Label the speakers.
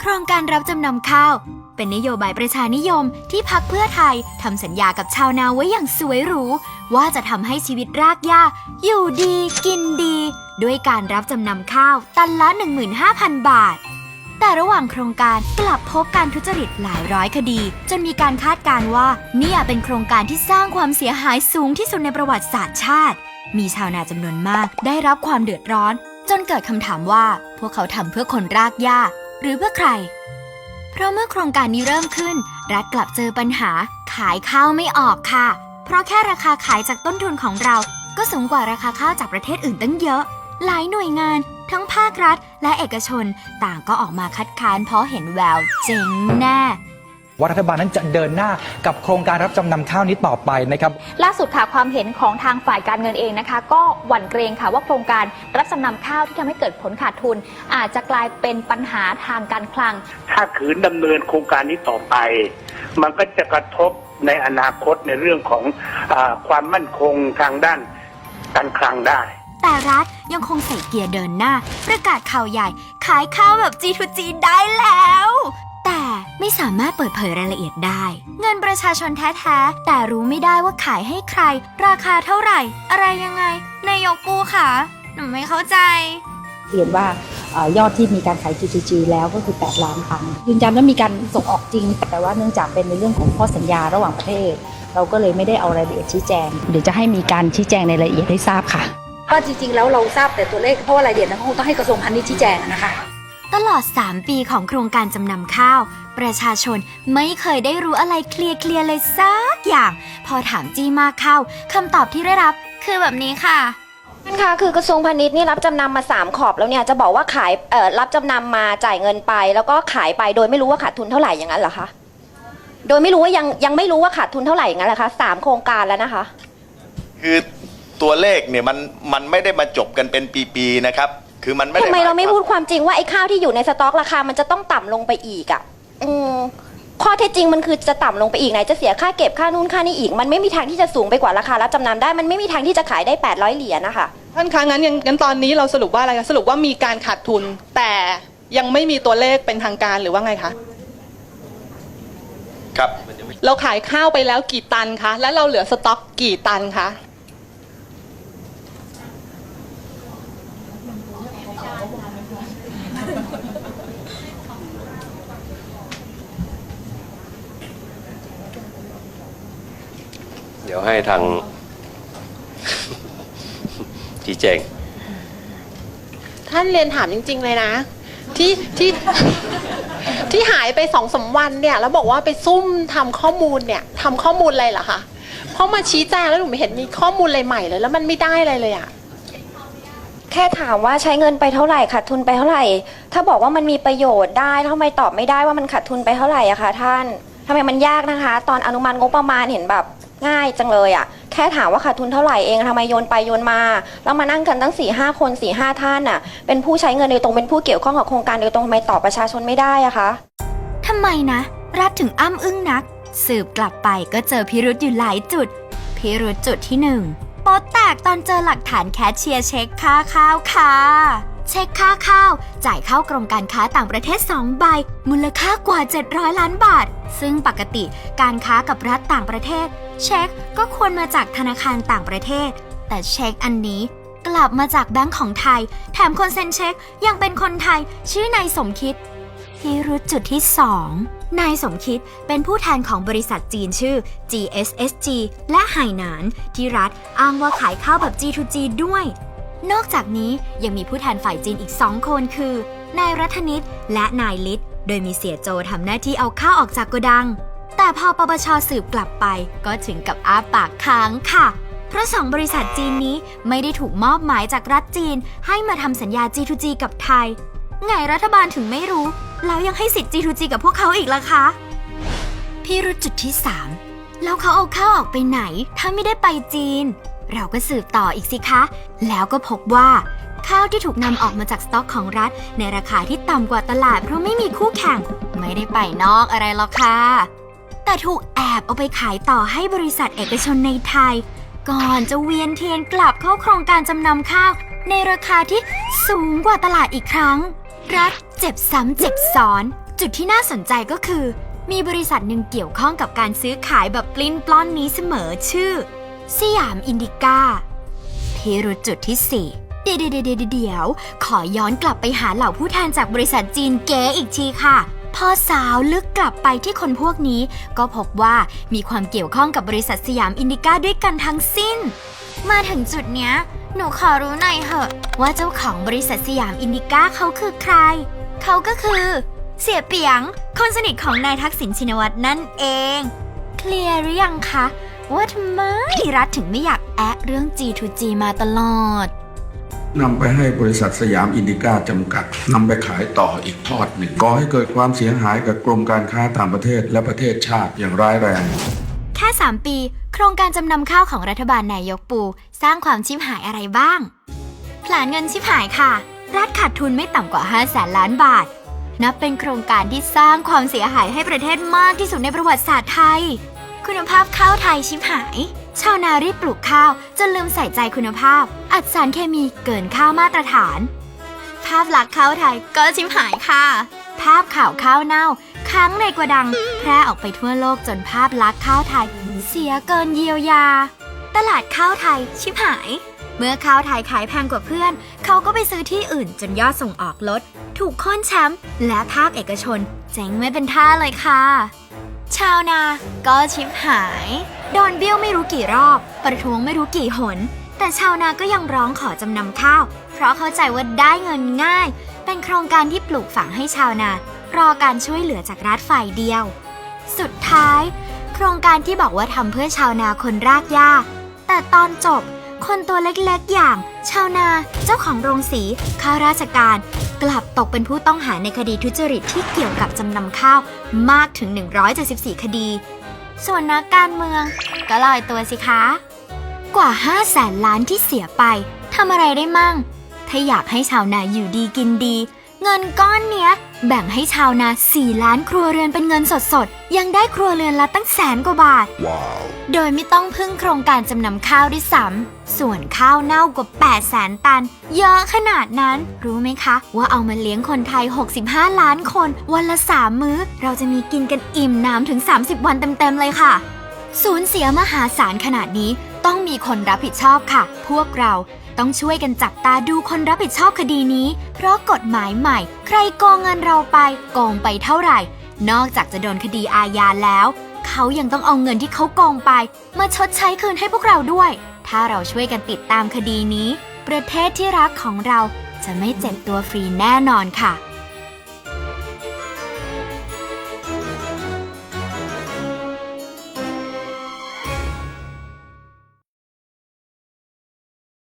Speaker 1: โครงการรับจำนำข้าว เป็นนโยบายประชานิยมที่พักเพื่อไทยทำสัญญากับชาวนาไว้อย่างสวยหรู ว่าจะทำให้ชีวิตรากหญ้าอยู่ดีกินดี ด้วยการรับจำนำข้าว ตันละ 15,000 บาท แต่ระหว่างโครงการกลับพบการทุจริตหลายร้อยคดี จนมีการคาดการณ์ว่าเนี่ยเป็นโครงการที่สร้างความเสียหายสูงที่สุดในประวัติศาสตร์ชาติ มีชาวนาจำนวนมากได้รับความเดือดร้อนจนเกิดคำถามว่าพวกเขาทำเพื่อคนรากหญ้า หรือเพื่อใคร เพราะเมื่อโครงการนี้เริ่มขึ้น รัฐกลับเจอปัญหาขายข้าวไม่ออกค่ะ เพราะแค่ราคาขายจากต้นทุนของเรา ก็สูงกว่าราคาข้าวจากประเทศอื่นตั้งเยอะ หลายหน่วยงานทั้งภาครัฐและเอกชนต่างก็ออกมาคัดค้านเพราะเห็นแววเจ๋งแน่
Speaker 2: ว่ารัฐบาลนั้นจะเดินหน้ากับโครงการรับจำนำข้าวนี้ต่อไปนะครับ
Speaker 3: ล่าสุดค่ะความเห็นของทางฝ่ายการเงินเองนะคะ ก็หวั่นเกรงค่ะว่าโครงการรับจำนำข้าวที่ทำให้เกิดผลขาดทุน อาจจะกลายเป็นปัญหาทางการคลัง
Speaker 4: ถ้าขืนดำเนินโครงการนี้ต่อไป มันก็จะกระทบในอนาคตในเรื่องของอาความมั่นคงทางด้านการคลังได้
Speaker 1: แต่รัฐยังคงใส่เกียร์เดินหน้า ประกาศข่าวใหญ่ ขายข้าวแบบ G2G ได้แล้วแต่ ไม่สามารถเปิดเผยรายละเอียดได้ เงินประชาชนแท้ๆ แต่รู้ไม่ได้ว่าขายให้ใคร ราคาเท่าไหร่ อะไรยังไง นายกปูค่ะ หนูไม่เข้าใจ
Speaker 5: เรียนว่าเอ่อยอดที่มีการขาย GGG แล้วก็คือ 8 ล้านตันยืนยันว่ามีการส่งออกจริง แต่ว่าเนื่องจากเป็นในเรื่องของข้อสัญญาระหว่างประเทศ เราก็เลยไม่ได้เอารายละเอียดชี้แจง เดี๋ยวจะให้มีการชี้แจงในรายละเอียดให้ทราบค่ะ
Speaker 6: ก็จริงๆ แล้วเราทราบแต่ตัวเลขเพราะว่ารายละเอียดนั้นคงต้องให้กระทรวงพาณิชย์ชี้แจงอะนะคะ
Speaker 1: ตลอด 3 ปีของโครงการจำนำข้าว ประชาชนไม่เคยได้รู้อะไรเคลียร์ๆเลยสักอย่าง พอถามจี้มากเข้าคำตอบที่ได้รับ คือแบบนี้ค่ะ
Speaker 7: ท่านคะคือกระทรวงพาณิชย์นี่รับจำนำมา 3 ขอบแล้วเนี่ยจะบอกว่าขายเอ่อรับจำนำมาจ่ายเงินไป แล้วก็ขายไปโดยไม่รู้ว่าขาดทุนเท่าไหร่อย่างนั้นเหรอคะโดยไม่รู้ว่ายังยังไม่รู้ว่าขาดทุนเท่าไหร่อย่างนั้นเหรอคะสามโครงการแล้วนะคะ
Speaker 8: คือตัวเลขเนี่ยมันมันไม่ได้มาจบกันเป็นปี ๆ นะครับ คือมันไม่ได้
Speaker 7: ทำไมเราไม่
Speaker 8: หยคว
Speaker 7: พูดความจริงว่าไอ้ข้าวที่อยู่ในสต็อกราคา มันจะต้องต่ำลงไปอีกอะ่ะอืมข้อเท็จจริงมันคือจะต่ำลงไปอีกไหนจะเสียค่าเก็บค่านู่นค่านี่อีก มันไม่มีทางที่จะสูงไปกว่าราคารับจำนำได้ มันไม่มีทางที่จะขายได้ 800 เหรียญนะคะ
Speaker 9: ท่านคะงั้นงั้นงั้นตอนนี้เราสรุปว่าอะไรคะสรุปว่ามีการขาดทุน แต่ยังไม่มีตัวเลขเป็นทางการหรือว่าไงคะ
Speaker 8: ครับ
Speaker 9: เราขายข้าวไปแล้วกี่ตันคะ แล้วเราเหลือสต็อกกี่ตันคะ
Speaker 10: เดี๋ยวให้ทางชี้แจง
Speaker 11: ท่านเรียนถามจริง ๆ เลยนะ ที่ที่ที่หายไปสองสามวันเนี่ย แล้วบอกว่าไปซุ่มทำข้อมูลเนี่ยทำข้อมูลอะไรเหรอคะเพราะมาชี้แจงแล้วหนูไม่เห็นมีข้อมูลอะไรใหม่เลย แล้วมันไม่ได้อะไรเลยอะ
Speaker 7: แค่ถามว่าใช้เงินไปเท่าไหร่ขาดทุนไปเท่าไหร่ ถ้าบอกว่ามันมีประโยชน์ได้แล้วทำไมตอบไม่ได้ว่ามันขาดทุนไปเท่าไหร่อะคะท่านทำไมมันยากนะคะ ตอนอนุมัติงบประมาณเห็นแบบ ง่ายจังเลยอะแค่ถามว่าขาดทุนเท่าไหร่เองทำไมโยนไปโยนมา แล้วมานั่งกันตั้ง4ี่ห้าคน4ี่ห้าท่านน่ะ เป็นผู้ใช้เงินโดยตรงเป็นผู้เกี่ยวข้องกับโครงการโดยตรงทำไมตอบประชาชนไม่ได้อะคะ
Speaker 1: ทำไมนะ รัฐถึงอ้ำอึ้งนัก สืบกลับไปก็เจอพิรุษอยู่หลายจุด พิรุษจุดที่หนึ่งโป๊แตกตอนเจอหลักฐานแคชเชียร์เช็คค่าข้าวค่ะ เช็คค่าข้าว จ่ายเข้ากรมการค้าต่างประเทศ 2 ใบ มูลค่ากว่า 700 ล้านบาท ซึ่งปกติการค้ากับรัฐต่างประเทศ เช็คก็ควรมาจากธนาคารต่างประเทศ แต่เช็คอันนี้กลับมาจากแบงก์ของไทย แถมคนเซ็นเช็คยังเป็นคนไทย ชื่อนายสมคิดพิรุธจุดที่ 2 นายสมคิดเป็นผู้แทนของบริษัทจีนชื่อ GSSG และไหหนาน ที่รัฐอ้างว่าขายข้าวแบบ G2G ด้วย นอกจากนี้ยังมีผู้แทนฝ่ายจีนอีก2คนคือ นายรัฐนิตและนายลิศโดยมีเสียโจทำหน้าที่เอาข้าวออกจากโกดัง แต่พอปปชสืบกลับไปก็ถึงกับอ้าปากค้างค่ะ เพราะสองบริษัทจีนนี้ไม่ได้ถูกมอบหมายจากรัฐจีน ให้มาทำสัญญา G2G กับไทย ไงรัฐบาลถึงไม่รู้ แล้วยังให้สิทธิ์ G2G กับพวกเขาอีกล่ะคะ พี่รุธจุดที่ 3 แล้วเขาเอาข้าวออกไปไหน ถ้าไม่ได้ไปจีน เราก็สืบต่ออีกสิคะ แล้วก็พบว่าข้าวที่ถูกนำออกมาจากสต็อกของรัฐ ในราคาที่ต่ำกว่าตลาดเพราะไม่มีคู่แข่ง ไม่ได้ไปนอกอะไรหรอกค่ะ แต่ถูกแอบเอาไปขายต่อให้บริษัทเอกชนในไทย ก่อนจะเวียนเทียนกลับเข้าโครงการจำนำข้าว ในราคาที่สูงกว่าตลาดอีกครั้ง รัฐเจ็บซ้ำเจ็บซ้อน จุดที่น่าสนใจก็คือ มีบริษัทหนึ่งเกี่ยวข้องกับการซื้อขายแบบปลิ้นปล้อนนี้เสมอชื่อ สยามอินดิก้าพิรุธจุดที่4เดี๋ยวเดี๋ยวเดี๋ยวเดี๋ยว ขอย้อนกลับไปหาเหล่าผู้แทนจากบริษัทจีนเก๋อีกทีค่ะพอสาวลึกกลับไปที่คนพวกนี้ ก็พบว่ามีความเกี่ยวข้องกับบริษัทสยามอินดิก้าด้วยกันทั้งสิ้น มาถึงจุดเนี้ย หนูขอรู้หน่อยเหอะว่าเจ้าของบริษัทสยามอินดิก้าเขาคือใคร เขาก็คือ เสียเปียง คนสนิทของนายทักษิณชินวัตรนั่นเอง เคลียร์หรือยังคะ ว่าทำไมรัฐถึงไม่อยากแอะเรื่อง G2G มาตลอด
Speaker 12: นำไปให้บริษัทสยามอินดิก้าจำกัดนำไปขายต่ออีกทอดหนึ่งก่อให้เกิดความเสียหายกับกรมการค้าต่างประเทศและประเทศชาติอย่างร้ายแรง
Speaker 1: แค่ 3 ปี โครงการจำนำข้าวของรัฐบาลนายกปู สร้างความชิบหายอะไรบ้างผลานเงินชิบหายค่ะ รัฐขาดทุนไม่ต่ำกว่า 5 แสนล้านบาท นับเป็นโครงการที่สร้างความเสียหายให้ประเทศมากที่สุดในประวัติศาสตร์ไทย คุณภาพข้าวไทยชิบหาย ชาวนารีบปลูกข้าวจนลืมใส่ใจคุณภาพ อัดสารเคมีเกินค่ามาตรฐาน ภาพลักษณ์ข้าวไทยก็ชิบหายค่ะ ภาพข่าวข้าวเน่า ค้างในกระดัง แพร่ออกไปทั่วโลกจนภาพลักษณ์ข้าวไทย เสียเกินเยียวยา ตลาดข้าวไทยชิบหาย เมื่อข้าวไทยขายแพงกว่าเพื่อน เขาก็ไปซื้อที่อื่นจนยอดส่งออกลด ถูกค้นแชมป์และภาคเอกชนเจ๊งไม่เป็นท่าเลยค่ะ ชาวนาก็ชิบหาย โดนเบี้ยวไม่รู้กี่รอบ ประท้วงไม่รู้กี่หน แต่ชาวนาก็ยังร้องขอจำนำข้าว เพราะเข้าใจว่าได้เงินง่าย เป็นโครงการที่ปลูกฝังให้ชาวนารอการช่วยเหลือจากรัฐฝ่ายเดียว สุดท้าย โครงการที่บอกว่าทำเพื่อชาวนาคนรากหญ้าแต่ตอนจบ คนตัวเล็กๆอย่าง ชาวนา เจ้าของโรงสีข้าราชการ กลับตกเป็นผู้ต้องหาในคดีทุจริตที่เกี่ยวกับจำนำข้าวมากถึง 174 คดี ส่วนนักการเมือง ก็ลอยตัวสิคะ กว่า 5 แสนล้านที่เสียไปทำอะไรได้มั่ง ถ้าอยากให้ชาวนาอยู่ดีกินดี เงินก้อนเนี้ย แบ่งให้ชาวนา 4 ล้านครัวเรือนเป็นเงินสดๆ ยังได้ครัวเรือนละตั้งแสนกว่าบาท โดยไม่ต้องพึ่งโครงการจำนำข้าวด้วยซ้ำส่วนข้าวเน่ากว่า8แสนตัน เยอะขนาดนั้น รู้ไหมคะ ว่าเอามาเลี้ยงคนไทย 65 ล้านคน วันละ 3 มื้อ เราจะมีกินกันอิ่มน้ำถึง 30 วันเต็มๆเลยค่ะ สูญเสียมหาศาลขนาดนี้ ต้องมีคนรับผิดชอบค่ะ พวกเราต้องช่วยกันจับตาดูคนรับผิดชอบคดีนี้ เพราะกฎหมายใหม่ ใครโกงเงินเราไปโกงไปเท่าไหร่ นอกจากจะโดนคดีอาญาแล้ว เขายังต้องเอาเงินที่เขาโกงไป มาชดใช้คืนให้พวกเราด้วย ถ้าเราช่วยกันติดตามคดีนี้ ประเทศที่รักของเราจะไม่เจ็บตัวฟรีแน่นอนค่ะ